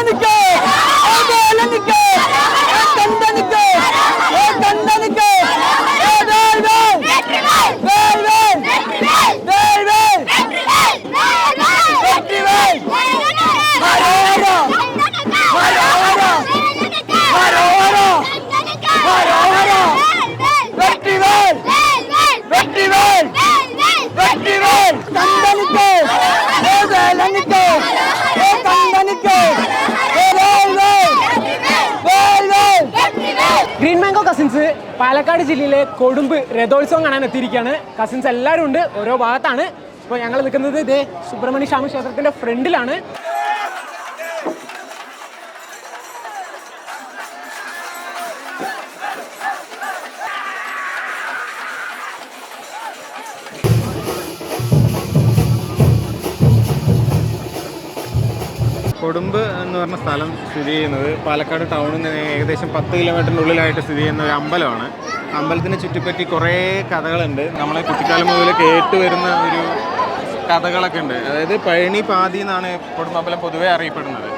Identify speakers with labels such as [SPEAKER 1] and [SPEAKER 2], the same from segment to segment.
[SPEAKER 1] കണ്ടനിക്ക്
[SPEAKER 2] cousins Palakkad ജില്ലയിലെ കൊടുമ്പ് രഥോത്സവം കാണാൻ എത്തിയിരിക്കുകയാണ്. കസിൻസ് എല്ലാവരും ഉണ്ട് ഓരോ ഭാഗത്താണ്. ഇപ്പോൾ ഞങ്ങൾ നിൽക്കുന്നത് ഇതേ സുബ്രഹ്മണ്യ സ്വാമി ക്ഷേത്രത്തിന്റെ ഫ്രണ്ടിലാണ്.
[SPEAKER 3] കൊടുമ്പ് എന്ന് പറഞ്ഞ സ്ഥലം സ്ഥിതി ചെയ്യുന്നത് പാലക്കാട് ടൗണിൽ നിന്ന് ഏകദേശം പത്ത് കിലോമീറ്ററിന്റെ ഉള്ളിലായിട്ട് സ്ഥിതി ചെയ്യുന്ന ഒരു അമ്പലമാണ്. അമ്പലത്തിനെ ചുറ്റിപ്പറ്റി കുറേ കഥകളുണ്ട്. നമ്മളെ കുട്ടിക്കാലം മുതൽ കേട്ട് വരുന്ന ഒരു കഥകളൊക്കെ ഉണ്ട്. അതായത് പഴനി പാതി എന്നാണ് കൊടുമ്പമ്പലം പൊതുവെ അറിയപ്പെടുന്നത്.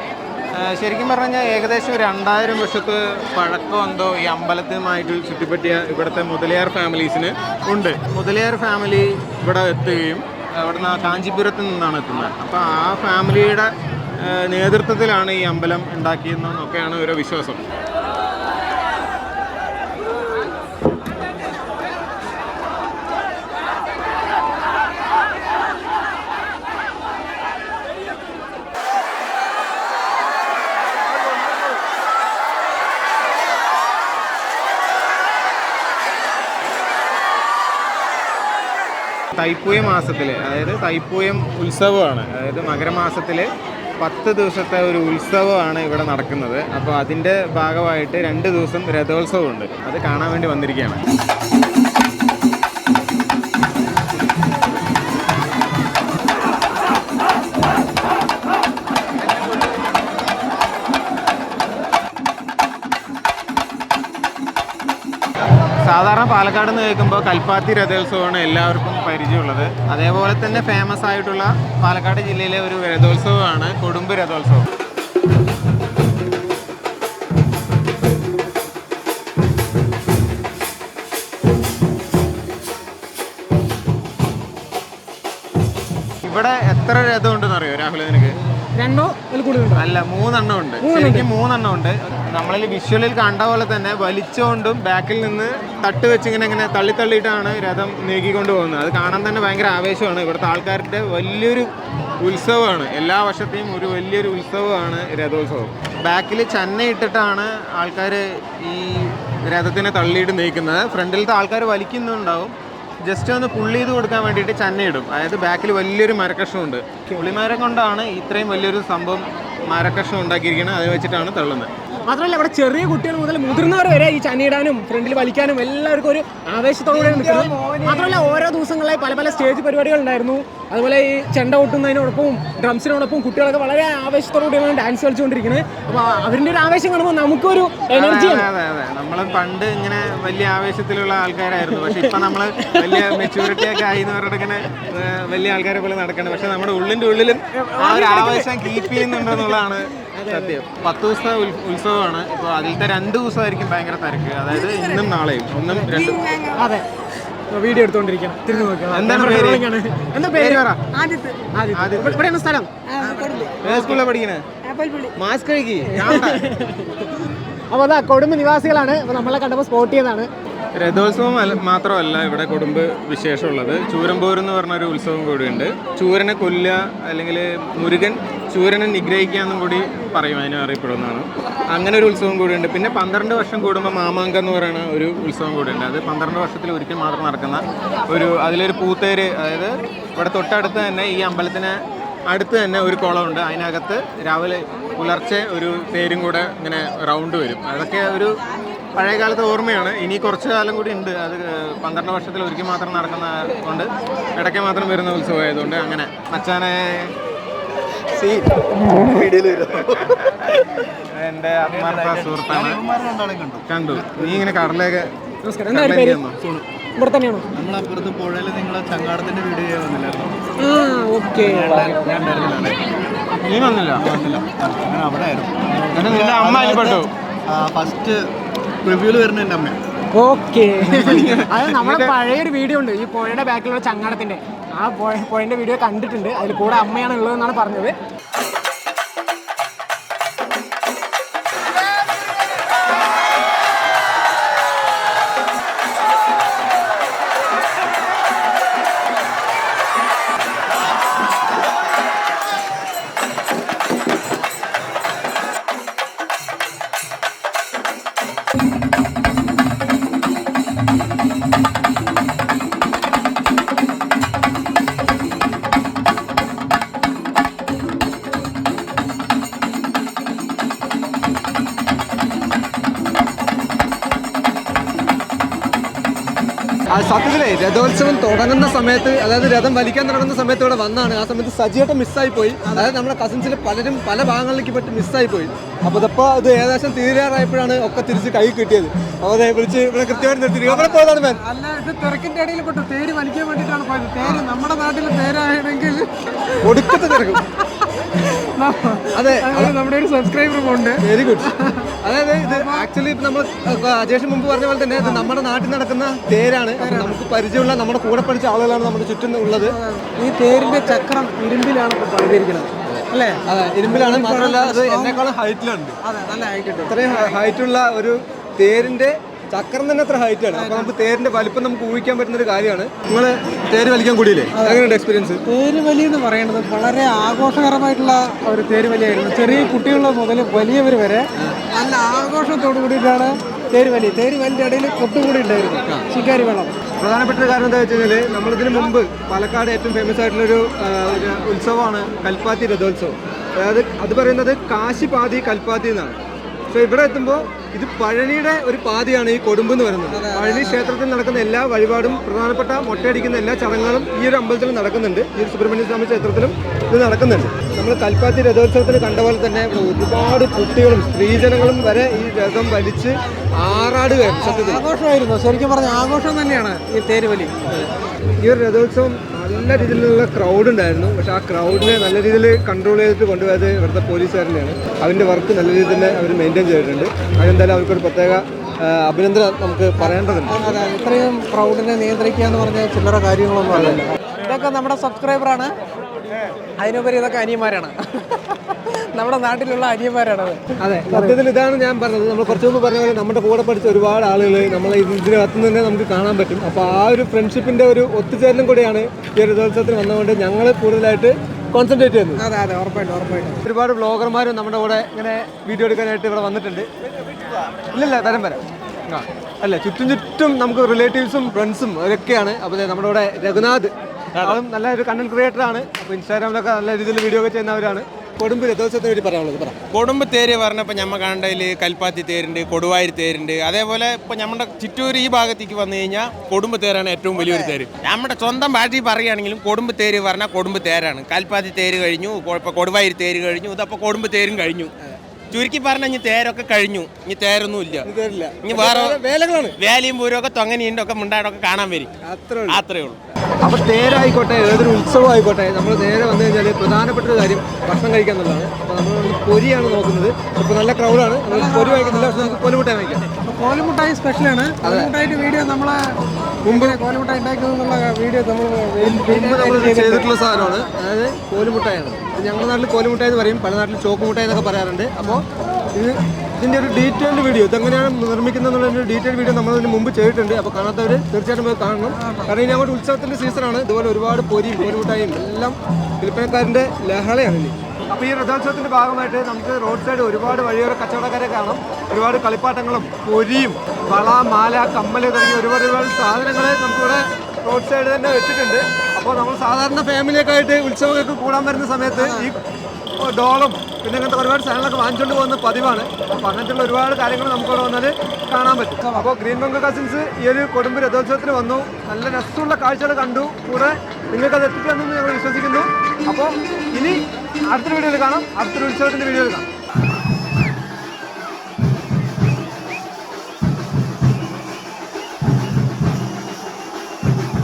[SPEAKER 3] ശരിക്കും പറഞ്ഞു കഴിഞ്ഞാൽ ഏകദേശം രണ്ടായിരം വർഷത്ത് പഴക്കം എന്തോ ഈ അമ്പലത്തിനുമായിട്ട് ചുറ്റിപ്പറ്റിയ ഇവിടുത്തെ മുതലിയാർ ഫാമിലീസിന് ഉണ്ട്. മുതലിയാർ ഫാമിലി ഇവിടെ എത്തുകയും അവിടുന്ന് കാഞ്ചീപുരത്ത് നിന്നാണ് എത്തുന്നത്. അപ്പോൾ ആ ഫാമിലിയുടെ നേതൃത്വത്തിലാണ് ഈ അമ്പലം ഉണ്ടാക്കിയതെന്നൊക്കെയാണ് ഒരു വിശ്വാസം. തൈപ്പൂയ മാസത്തിൽ അതായത് തൈപ്പൂയം ഉത്സവമാണ്. അതായത് മകരമാസത്തിൽ പത്ത് ദിവസത്തെ ഒരു ഉത്സവമാണ് ഇവിടെ നടക്കുന്നത്. അപ്പോൾ അതിന്റെ ഭാഗമായിട്ട് രണ്ട് ദിവസം രഥോത്സവമുണ്ട്. അത് കാണാൻ വേണ്ടി വന്നിരിക്കുകയാണ്. സാധാരണ പാലക്കാട് നിന്ന് കേൾക്കുമ്പോൾ കൽപ്പാത്തി രഥോത്സവമാണ് എല്ലാവർക്കും പരിചയമുള്ളത്. അതേപോലെ തന്നെ ഫേമസ് ആയിട്ടുള്ള പാലക്കാട് ജില്ലയിലെ ഒരു രഥോത്സവമാണ് കൊടുമ്പ് രഥോത്സവം. അല്ല മൂന്നെണ്ണം. ഉണ്ട് ശരിക്കും മൂന്നെണ്ണം ഉണ്ട് നമ്മളിൽ വിഷ്വലിൽ കണ്ട പോലെ തന്നെ വലിച്ചുകൊണ്ടും ബാക്കിൽ നിന്ന് തട്ട് വെച്ച് ഇങ്ങനെ ഇങ്ങനെ തള്ളി തള്ളിയിട്ടാണ് രഥം നീക്കിക്കൊണ്ട് പോകുന്നത്. അത് കാണാൻ തന്നെ ഭയങ്കര ആവേശമാണ്. ഇവിടുത്തെ ആൾക്കാരുടെ വലിയൊരു ഉത്സവമാണ്. എല്ലാ വർഷത്തെയും ഒരു വലിയൊരു ഉത്സവമാണ് രഥോത്സവം. ബാക്കിൽ ചന്ന ഇട്ടിട്ടാണ് ആൾക്കാർ ഈ രഥത്തിനെ തള്ളിയിട്ട് നീക്കുന്നത്. ഫ്രണ്ടിലത്തെ ആൾക്കാർ വലിക്കുന്നുണ്ടാവും. ജസ്റ്റ് ഒന്ന് പുള്ളി ചെയ്ത് കൊടുക്കാൻ വേണ്ടിയിട്ട് ചന്നയിടും അതായത് ബാക്കിൽ വലിയൊരു മരക്കഷമുണ്ട് പുളിമരം കൊണ്ടാണ് ഇത്രയും വലിയൊരു സംഭവം മരക്കഷ്ണം ഉണ്ടാക്കിയിരിക്കുന്നത് അത് വെച്ചിട്ടാണ് തള്ളുന്നത്.
[SPEAKER 2] മാത്രമല്ല ഇവിടെ ചെറിയ കുട്ടികൾ മുതൽ മുതിർന്നവർ വരെ ഈ ചനിയിടാനും ഫ്രണ്ടിൽ വലിക്കാനും എല്ലാവർക്കും ഒരു ആവേശത്തോടെ നിൽക്കുന്നത്. മാത്രമല്ല ഓരോ ദിവസങ്ങളിലായി പല പല സ്റ്റേജ് പരിപാടികൾ ഉണ്ടായിരുന്നു അതുപോലെ ഈ ചെണ്ട കൊട്ടുന്നതിനോടൊപ്പം ഡ്രംസിനോടൊപ്പം കുട്ടികളൊക്കെ വളരെ ആവേശത്തോടുകൂടിയാണ് ഡാൻസ് കളിച്ചുകൊണ്ടിരിക്കുന്നത്. അപ്പോൾ അവരിന്റെ ഒരു ആവേശം കാണുമ്പോൾ നമുക്കൊരു എനർജിയാണ്
[SPEAKER 3] അതെ നമ്മൾ പണ്ട് ഇങ്ങനെ വലിയ ആവേശത്തിലുള്ള ആൾക്കാരായിരുന്നു. പക്ഷെ ഇപ്പൊ നമ്മൾ വലിയ മെച്യൂരിറ്റി ഒക്കെ ആയി എന്ന് പറഞ്ഞിട്ട് വലിയ ആൾക്കാരെ പോലെ നടക്കണം. പക്ഷെ നമ്മുടെ ഉള്ളിന്റെ ഉള്ളിലും ആ ഒരു ആവേശം കീപ്പ് ചെയ്യുന്നുണ്ടെന്നുള്ളതാണ് സത്യം. പത്ത് ദിവസത്തെ ഉത്സവമാണ്. ഇപ്പോൾ അതിലത്തെ രണ്ട് ദിവസമായിരിക്കും ഭയങ്കര തിരക്ക്. അതായത് ഇന്നും നാളെയും. ഒന്നും രണ്ടും.
[SPEAKER 2] അതെ. വീഡിയോ എടുത്തോണ്ടിരിക്കണം. തിരിഞ്ഞു നോക്കുക
[SPEAKER 3] എന്താണ് പേര്?
[SPEAKER 2] എന്താ പേര്?
[SPEAKER 3] പറ.
[SPEAKER 2] ആദിത്യ ഇവിടെ- ഇവിടെയാണ് സ്ഥലം.
[SPEAKER 3] സ്കൂളിലാണ് പഠിക്കണേ? മാസ്ക് കഴുകി
[SPEAKER 2] അപ്പോൾ അതാ കൊടുമ്പ് നിവാസികളാണ്. അപ്പോൾ നമ്മളെ കണ്ടപ്പോൾ സ്പോട്ട് ചെയ്തതാണ്.
[SPEAKER 3] രഥോത്സവം മാത്രമല്ല ഇവിടെ കൊടുമ്പ് വിശേഷമുള്ളത്. ചൂരമ്പൂർ എന്ന് പറഞ്ഞൊരു ഉത്സവം കൂടിയുണ്ട്. ചൂരനെ കൊല്ലുക അല്ലെങ്കിൽ മുരുകൻ ചൂരനെ നിഗ്രഹിക്കുക എന്നും കൂടി പറയും അതിനെ അറിയപ്പെടുന്നതാണ്. അങ്ങനെ ഒരു ഉത്സവം കൂടിയുണ്ട്. പിന്നെ പന്ത്രണ്ട് വർഷം കൂടുമ്പോൾ മാമാങ്കം എന്ന് പറയുന്ന ഒരു ഉത്സവം കൂടിയുണ്ട്. അത് പന്ത്രണ്ട് വർഷത്തിൽ ഒരിക്കൽ മാത്രം നടക്കുന്ന ഒരു അതിലൊരു പൂത്തേര് അതായത് ഇവിടെ തൊട്ടടുത്ത് തന്നെ ഈ അമ്പലത്തിന് അടുത്ത് തന്നെ ഒരു കുളമുണ്ട്. അതിനകത്ത് രാവിലെ പുലർച്ചെ ഒരു തേരും കൂടെ ഇങ്ങനെ റൗണ്ട് വരും. അതൊക്കെ ഒരു പഴയ കാലത്തെ ഓർമ്മയാണ്. ഇനി കുറച്ച് കാലം കൂടി ഉണ്ട്. അത് പന്ത്രണ്ട് വർഷത്തിൽ ഒരിക്കൽ മാത്രം നടക്കുന്ന കൊണ്ട് ഇടയ്ക്ക് മാത്രം വരുന്ന ഉത്സവമായതുകൊണ്ട് അങ്ങനെ. മച്ചാനെ എന്റെ ആത്മാർത്ഥ സുഹൃത്താണ്. കണ്ടു. നീ ഇങ്ങനെ കടലൊക്കെ
[SPEAKER 2] ഇവിടെ തന്നെയാണോ?
[SPEAKER 4] നമ്മളപ്പുറത്ത് പുഴയിൽ നിങ്ങളെ ചങ്ങാടത്തിന്റെ വീഡിയോ ചെയ്യാൻ വന്നില്ലായിരുന്നു
[SPEAKER 2] ആ ഓക്കെ.
[SPEAKER 4] ഞാൻ
[SPEAKER 3] നീ വന്നില്ല?
[SPEAKER 4] വന്നില്ല. അങ്ങനെ അവിടെ ആയിരുന്നു.
[SPEAKER 3] അമ്മ
[SPEAKER 4] ഫസ്റ്റ് റിവ്യൂൽ വരുന്ന എന്റെ അമ്മ
[SPEAKER 2] ഓക്കെ. അത് നമ്മുടെ പഴയൊരു വീഡിയോ ഉണ്ട്. ഈ പുഴയുടെ ബാക്കിലുള്ള ചങ്ങാടത്തിന്റെ. ആ പുഴ പുഴന്റെ വീഡിയോ കണ്ടിട്ടുണ്ട്. അതിൽ കൂടെ അമ്മയാണ് ഉള്ളതെന്നാണ് പറഞ്ഞത്.
[SPEAKER 5] സത്യത്തിലേ രഥോത്സവം തുടങ്ങുന്ന സമയത്ത് അതായത് രഥം വലിക്കാൻ തുടങ്ങുന്ന സമയത്ത് ഇവിടെ വന്നാണ്. ആ സമയത്ത് സജിയേട്ടൻ മിസ്സായി പോയി. അതായത് നമ്മുടെ കസിൻസിൽ പലരും പല ഭാഗങ്ങളിലേക്ക് പറ്റി മിസ്സായി പോയി. അപ്പോൾ ഇതിപ്പോൾ ഇത് ഏകദേശം തീരാറായപ്പോഴാണ് ഒക്കെ തിരിച്ച് കൈ കിട്ടിയത്. അപ്പോൾ ദേ വിളിച്ച് ഇവിടെ കൃത്യമായിട്ട് നിർത്തി അവിടെ പോയതാണ് മാൻ
[SPEAKER 2] അല്ല ഇത് തിരക്കിന്റെ ഇടയിൽ പെട്ടു. തേര് വലിക്കാൻ വേണ്ടിയിട്ടാണ് പോയത്. തേര് നമ്മുടെ നാട്ടിൽ തേരാണെങ്കിൽ
[SPEAKER 5] ഒടുക്കത്തെ തിരക്കും. അതെ.
[SPEAKER 2] നമ്മുടെ ഒരു സബ്സ്ക്രൈബറും ഉണ്ട്.
[SPEAKER 5] വെരി ഗുഡ് അതായത് ഇത് ആക്ച്വലി ഇപ്പൊ നമ്മൾ അജേഷ് മുമ്പ് പറഞ്ഞ പോലെ തന്നെ ഇത് നമ്മുടെ നാട്ടിൽ നടക്കുന്ന തേരാണ്. നമുക്ക് പരിചയമുള്ള നമ്മുടെ കൂടെ പഠിച്ച ആളുകളാണ് നമ്മുടെ ചുറ്റും ഉള്ളത്.
[SPEAKER 2] ഈ തേരിന്റെ ചക്രം ഇരുമ്പിലാണ് ഇപ്പോൾ പണിതിരിക്കുന്നത്. അല്ലേ?
[SPEAKER 5] അതെ ഇരുമ്പിലാണ്. മാത്രമല്ല അത് എന്നെക്കാളും ഹൈറ്റിലുണ്ട്
[SPEAKER 2] അതെ നല്ല ആയിട്ടുണ്ട്
[SPEAKER 5] ഇത്രയും ഹൈറ്റുള്ള ഒരു തേരിന്റെ ചക്രം തന്നെ അത്ര ഹൈറ്റ് ആണ് അപ്പൊ നമുക്ക് തേരിന്റെ വലിപ്പം നമുക്ക് ഊഹിക്കാൻ പറ്റുന്ന ഒരു കാര്യമാണ്. നിങ്ങൾ തേര് വലിക്കാൻ കൂടിയില്ലേ? അങ്ങനെയുണ്ട് എക്സ്പീരിയൻസ്
[SPEAKER 2] തേര് വലി എന്ന് പറയുന്നത് വളരെ ആഘോഷകരമായിട്ടുള്ള ഒരു തേര് വലിയായിരുന്നു. ചെറിയ കുട്ടികൾ മുതൽ വലിയവർ വരെ നല്ല ആഘോഷത്തോടു കൂടിയിട്ടാണ് തേര് വലി. തേര് വലിന്റെ ഇടയിൽ കൊട്ടുകൂടി ഉണ്ടായിരുന്നു. ശിക്കാരി വെള്ളം
[SPEAKER 5] പ്രധാനപ്പെട്ട ഒരു കാരണം എന്താ വെച്ച് കഴിഞ്ഞാൽ നമ്മളിതിന് മുമ്പ് പാലക്കാട് ഏറ്റവും ഫേമസ് ആയിട്ടുള്ളൊരു ഒരു ഉത്സവമാണ് കൽപ്പാത്തി രഥോത്സവം. അതായത് അത് പറയുന്നത് കാശിപാതി കൽപ്പാത്തി എന്നാണ്. പക്ഷേ ഇവിടെ എത്തുമ്പോൾ ഇത് പഴനിയുടെ ഒരു പാതിയാണ് ഈ കൊടുമ്പ് എന്ന് പറയുന്നത് പഴനി ക്ഷേത്രത്തിൽ നടക്കുന്ന എല്ലാ വഴിപാടും പ്രധാനപ്പെട്ട മൊട്ടയടിക്കുന്ന എല്ലാ ചടങ്ങുകളും ഈ ഒരു അമ്പലത്തിൽ നടക്കുന്നുണ്ട്. ഈ ഒരു സുബ്രഹ്മണ്യ സ്വാമി ക്ഷേത്രത്തിലും ഇത് നടക്കുന്നുണ്ട്. നമ്മൾ കൽപ്പാത്തി രഥോത്സവത്തിന് കണ്ട പോലെ തന്നെ ഒരുപാട് കുട്ടികളും സ്ത്രീജനങ്ങളും വരെ ഈ രഥം വലിച്ച് ആറാട്
[SPEAKER 2] ആഘോഷമായിരുന്നു. ശരിക്കും പറഞ്ഞ ആഘോഷം തന്നെയാണ് ഈ തേര് വലി
[SPEAKER 5] ഈ ഒരു രഥോത്സവം നല്ല രീതിയിലുള്ള ക്രൗഡ് ഉണ്ടായിരുന്നു. പക്ഷെ ആ ക്രൗഡിനെ നല്ല രീതിയിൽ കൺട്രോൾ ചെയ്തിട്ട് കൊണ്ടുപോയത് ഇവിടുത്തെ പോലീസുകാരനെയാണ് അതിന്റെ വർക്ക് നല്ല രീതിയിൽ തന്നെ അവർ മെയിന്റെയിൻ ചെയ്തിട്ടുണ്ട്. അതെന്തായാലും അവർക്കൊരു പ്രത്യേക അഭിനന്ദനം നമുക്ക് പറയേണ്ടതുണ്ട്.
[SPEAKER 2] ഇത്രയും ക്രൗഡിനെ നിയന്ത്രിക്കുക എന്ന് പറഞ്ഞാൽ ചില്ലറ കാര്യങ്ങളൊന്നും അല്ലല്ലോ ഇതൊക്കെ നമ്മുടെ സബ്സ്ക്രൈബറാണ് അതിനുപരി ഇതൊക്കെ അനിയന്മാരാണ്. നമ്മുടെ നാട്ടിലുള്ള അനിയന്മാരാണത്
[SPEAKER 5] അതെ. സത്യത്തിൽ ഇതാണ് ഞാൻ പറഞ്ഞത്. നമ്മൾ കുറച്ച് മുമ്പ് പറഞ്ഞ പോലെ നമ്മുടെ കൂടെ പഠിച്ച ഒരുപാട് ആളുകൾ നമ്മൾ ഇതിനകത്ത് തന്നെ നമുക്ക് കാണാൻ പറ്റും. അപ്പോൾ ആ ഒരു ഫ്രണ്ട്ഷിപ്പിന്റെ ഒരു ഒത്തുചേരലും കൂടിയാണ് ഈ ഒരു ദിവസത്തിന് വന്നതുകൊണ്ട് ഞങ്ങൾ കൂടുതലായിട്ട് കോൺസെൻട്രേറ്റ് ചെയ്യുന്നത്.
[SPEAKER 2] അതെ അതെ ഉറപ്പായിട്ടും ഉറപ്പായിട്ടും.
[SPEAKER 5] ഒരുപാട് ബ്ലോഗർമാരും നമ്മുടെ കൂടെ ഇങ്ങനെ വീഡിയോ എടുക്കാനായിട്ട് ഇവിടെ വന്നിട്ടുണ്ട്. ഇല്ലല്ല തരം വരാം ആ അല്ല ചുറ്റും ചുറ്റും നമുക്ക് റിലേറ്റീവ്സും ഫ്രണ്ട്സും അവരൊക്കെയാണ്. അപ്പോൾ നമ്മുടെ കൂടെ രഘുനാഥ് ആളും നല്ല ഒരു കണ്ടന്റ് ക്രിയേറ്റർ ആണ്. അപ്പോൾ ഇൻസ്റ്റാഗ്രാമിലൊക്കെ നല്ല രീതിയിൽ വീഡിയോ ഒക്കെ ചെയ്യുന്നവരാണ്. കൊടുമ്പ് രഥോത്സവത്തിന് വേണ്ടി പറയാനുള്ളത്? പറ.
[SPEAKER 3] കൊടുമ്പ് തേര് പറഞ്ഞപ്പോൾ ഞമ്മ കണ്ടതിൽ കൽപ്പാത്തി തേരുണ്ട് കൊടുവായൂർ തേരുണ്ട്. അതേപോലെ ഇപ്പോൾ നമ്മുടെ ചിറ്റൂർ ഈ ഭാഗത്തേക്ക് വന്നു കഴിഞ്ഞാൽ കൊടുമ്പ് തേരാണ് ഏറ്റവും വലിയൊരു തേര്. നമ്മുടെ സ്വന്തം ഭാഷയിൽ പറയുകയാണെങ്കിലും കൊടുമ്പ് തേര് പറഞ്ഞാൽ കൊടുമ്പ് തേരാണ്. കൽപ്പാത്തി തേര് കഴിഞ്ഞു ഇപ്പോൾ കൊടുവായൂർ തേര് കഴിഞ്ഞു ഇതപ്പോൾ കൊടുമ്പ് തേരും കഴിഞ്ഞു. ചുരുക്കി പറഞ്ഞാൽ ഇനി തേരൊക്കെ കഴിഞ്ഞു. ഇനി തേരൊന്നും ഇല്ല ഇനി വേറെ
[SPEAKER 5] വേലകളാണ്.
[SPEAKER 3] വേലയും പൂരമൊക്കെ തൊങ്ങനീന്റെ ഒക്കെ മുണ്ടാടൊക്കെ കാണാൻ വരും.
[SPEAKER 5] അത്രേ
[SPEAKER 3] ഉള്ളൂ.
[SPEAKER 5] അപ്പോൾ തേരായിക്കോട്ടെ ഏതൊരു ഉത്സവം ആയിക്കോട്ടെ നമ്മൾ നേരെ വന്നു കഴിഞ്ഞാൽ പ്രധാനപ്പെട്ട ഒരു കാര്യം ഭക്ഷണം കഴിക്കുക എന്നുള്ളതാണ്. അപ്പോൾ നമ്മൾ പൊരിയാണ് നോക്കുന്നത്. ഇപ്പോൾ നല്ല ക്രൗഡാണ് നമ്മൾ പൊരി വാങ്ങിക്കുന്നില്ല പക്ഷെ നമുക്ക് കോലുമുട്ടായി വാങ്ങിക്കാം
[SPEAKER 2] അപ്പോൾ കോലുമുട്ടായി സ്പെഷ്യലാണ് കോലുമുട്ടായിട്ട് വീഡിയോ നമ്മളെ മുമ്പ് കോലുമുട്ടായി ഉണ്ടാക്കുന്നുള്ള വീഡിയോ നമ്മൾ
[SPEAKER 5] മുമ്പ് നമ്മൾ ചെയ്തിട്ടുള്ള സാധനമാണ്. അതായത് കോലുമുട്ടായാണ്. ഞങ്ങളുടെ നാട്ടിൽ കോലുമുട്ടായി എന്ന് പറയും. പല നാട്ടിൽ ചോക്കുമുട്ടായി എന്നൊക്കെ പറയാറുണ്ട്. അപ്പോൾ ഇത് ഇതിന്റെ ഒരു ഡീറ്റെയിൽഡ് വീഡിയോ ഇതെങ്ങനെയാണ് നിർമ്മിക്കുന്നത് എന്നുള്ള ഒരു ഡീറ്റെയിൽഡ് വീഡിയോ നമ്മൾ ഇതിന് മുമ്പ് ചെയ്തിട്ടുണ്ട്. അപ്പോൾ കാണാത്തവർ തീർച്ചയായിട്ടും പോയി കാണണം. കാരണം ഇനി അങ്ങോട്ട് ഉത്സവത്തിന്റെ സീസണാണ് ഇതുപോലെ ഒരുപാട് പൊരിയും പൊരിമുട്ടായും എല്ലാം വിൽപ്പനക്കാരന്റെ ലഹളയാണ് ഇനി. അപ്പോൾ ഈ രഥോത്സവത്തിന്റെ ഭാഗമായിട്ട് നമുക്ക് റോഡ് സൈഡ് ഒരുപാട് വഴിയോര കച്ചവടക്കാരെ കാണാം. ഒരുപാട് കളിപ്പാട്ടങ്ങളും പൊരിയും വള മാല കമ്മൽ തുടങ്ങിയ ഒരുപാട് ഒരുപാട് സാധനങ്ങൾ നമുക്കിവിടെ റോഡ് സൈഡ് തന്നെ വെച്ചിട്ടുണ്ട്. അപ്പോൾ നമ്മൾ സാധാരണ ഫാമിലിയൊക്കെ ആയിട്ട് ഉത്സവങ്ങൾക്ക് കൂടാൻ വരുന്ന സമയത്ത് ഈ ഡോളും. പിന്നെ അങ്ങനത്തെ ഒരുപാട് സാധനങ്ങളൊക്കെ വാങ്ങിച്ചുകൊണ്ട് പോകുന്ന പതിവാണ്. അപ്പോൾ അങ്ങനത്തെയുള്ള ഒരുപാട് കാര്യങ്ങൾ നമുക്കിവിടെ വന്നാൽ കാണാൻ പറ്റും. അപ്പോൾ ഗ്രീൻ ബംഗ കസിൻസ് ഈ ഒരു കൊടുമ്പ് രഥോത്സവത്തിന് വന്നു. നല്ല രസമുള്ള കാഴ്ചകൾ കണ്ടു. കൂടെ നിങ്ങൾക്ക് അത് എത്തിക്കാമെന്ന് ഞങ്ങൾ വിശ്വസിക്കുന്നു. അപ്പോൾ ഇനി അടുത്തൊരു വീഡിയോയിൽ കാണാം. അടുത്തൊരു ഉത്സവത്തിന്റെ വീഡിയോയിൽ കാണാം.